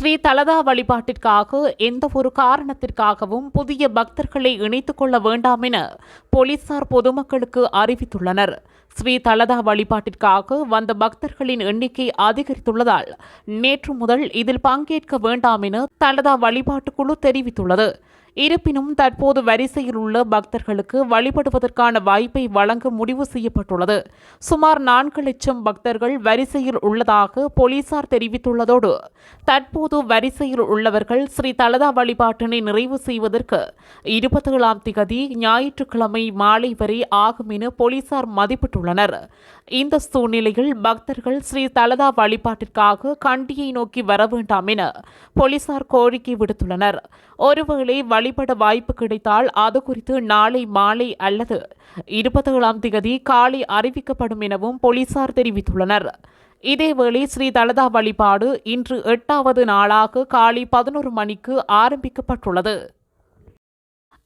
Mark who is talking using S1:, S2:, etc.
S1: ஸ்ரீ தலதா வழிபாட்டிற்காக எந்த ஒரு காரணத்திற்காகவும் புதிய பக்தர்களை இணைத்துக் கொள்ள வேண்டாம் என போலீசார் பொதுமக்களுக்கு அறிவித்துள்ளனர். ஸ்ரீ தலதா வழிபாட்டிற்காக வந்த பக்தர்களின் எண்ணிக்கை அதிகரித்துள்ளதால் நேற்று முதல் இதில் பங்கேற்க வேண்டாம் என தலதா வழிபாட்டு குழு தெரிவித்துள்ளது. இருப்பினும் தற்போது வரிசையில் உள்ள பக்தர்களுக்கு வழிபடுவதற்கான வாய்ப்பை வழங்க முடிவு செய்யப்பட்டுள்ளது. சுமார் நான்கு லட்சம் பக்தர்கள் வரிசையில் உள்ளதாக போலீசார் தெரிவித்துள்ளதோடு தற்போது வரிசையில் உள்ளவர்கள் ஸ்ரீ தலதா வழிபாட்டினை நிறைவு செய்வதற்கு இருபத்தேழாம் திகதி ஞாயிற்றுக்கிழமை மாலை வரை ஆகும் என போலீசார் மதிப்பிட்டுள்ளனர். இந்த சூழ்நிலையில் பக்தர்கள் ஸ்ரீ தலதா வழிபாட்டிற்காக கண்டியை நோக்கி வர வேண்டாம் என போலீசார் கோரிக்கை விடுத்துள்ளனர். ஒருவேளை வழிபட வாய்ப்பு கிடைத்தால் அது குறித்து நாளை மாலை அல்லது இருபத்தி ஏழாம் திகதி காலை அறிவிக்கப்படும் எனவும் போலீசார் தெரிவித்துள்ளனர். இதேவேளை ஸ்ரீ தலதா வழிபாடு இன்று எட்டாவது நாளாக காலை பதினோரு மணிக்கு ஆரம்பிக்கப்பட்டுள்ளது.